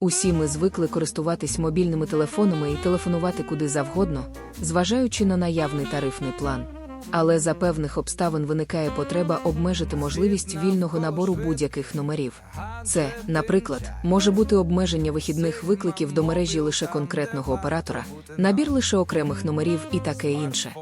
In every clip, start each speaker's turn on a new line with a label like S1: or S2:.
S1: Усі ми звикли користуватись мобільними телефонами і телефонувати куди завгодно, зважаючи на наявний тарифний план. Але за певних обставин виникає потреба обмежити можливість вільного набору будь-яких номерів. Це, наприклад, може бути обмеження вихідних викликів до мережі лише конкретного оператора, набір лише окремих номерів і таке інше.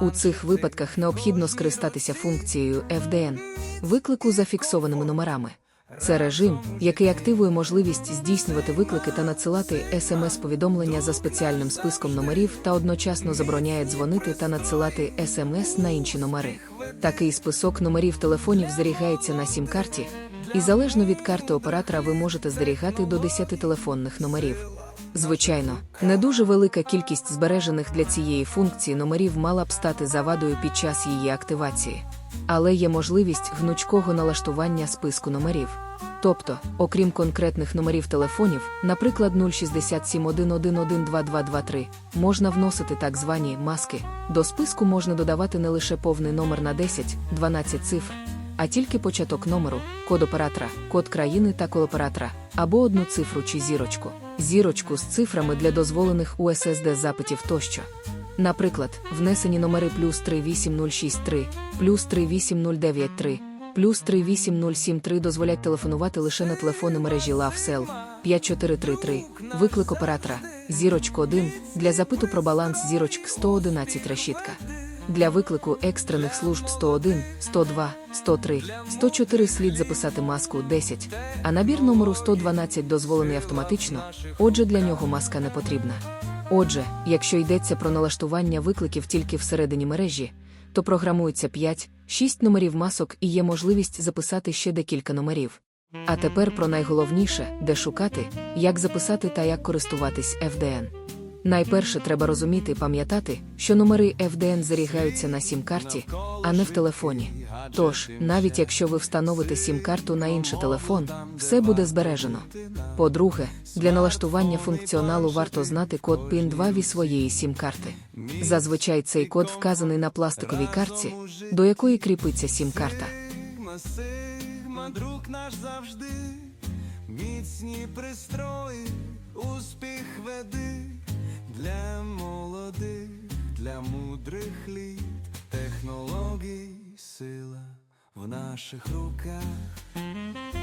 S1: У цих випадках необхідно скористатися функцією FDN виклику за фіксованими номерами. Це режим, який активує можливість здійснювати виклики та надсилати смс-повідомлення за спеціальним списком номерів та одночасно забороняє дзвонити та надсилати смс на інші номери. Такий список номерів телефонів зберігається на сім-карті, і залежно від карти оператора ви можете зберігати до 10 телефонних номерів. Звичайно, не дуже велика кількість збережених для цієї функції номерів мала б стати завадою під час її активації. Але є можливість гнучкого налаштування списку номерів. Тобто, окрім конкретних номерів телефонів, наприклад 06711112223, можна вносити так звані маски. До списку можна додавати не лише повний номер на 10-12 цифр, а тільки початок номеру, код оператора, код країни та код оператора, або одну цифру чи зірочку, зірочку з цифрами для дозволених USSD запитів тощо. Наприклад, внесені номери плюс 38063, плюс 38093, плюс 38073 дозволять телефонувати лише на телефонні мережі LoveCell 5433, виклик оператора, зірочка 1, для запиту про баланс зірочк 111 решітка. Для виклику екстрених служб 101, 102, 103, 104 слід записати маску 10, а набір номеру 112 дозволений автоматично, отже для нього маска не потрібна. Отже, якщо йдеться про налаштування викликів тільки всередині мережі, то програмується 5-6 номерів масок і є можливість записати ще декілька номерів. А тепер про найголовніше, де шукати, як записати та як користуватись FDN. Найперше треба розуміти пам'ятати, що номери FDN зберігаються на сім-карті, а не в телефоні. Тож, навіть якщо ви встановите сім-карту на інший телефон, все буде збережено. По-друге, для налаштування функціоналу варто знати код PIN2 від своєї сім-карти. Зазвичай цей код вказаний на пластиковій картці, до якої кріпиться сім-карта.
S2: Друг наш завжди, міцні пристрої, успіх веди мудрих літ, технологій, сила в наших руках.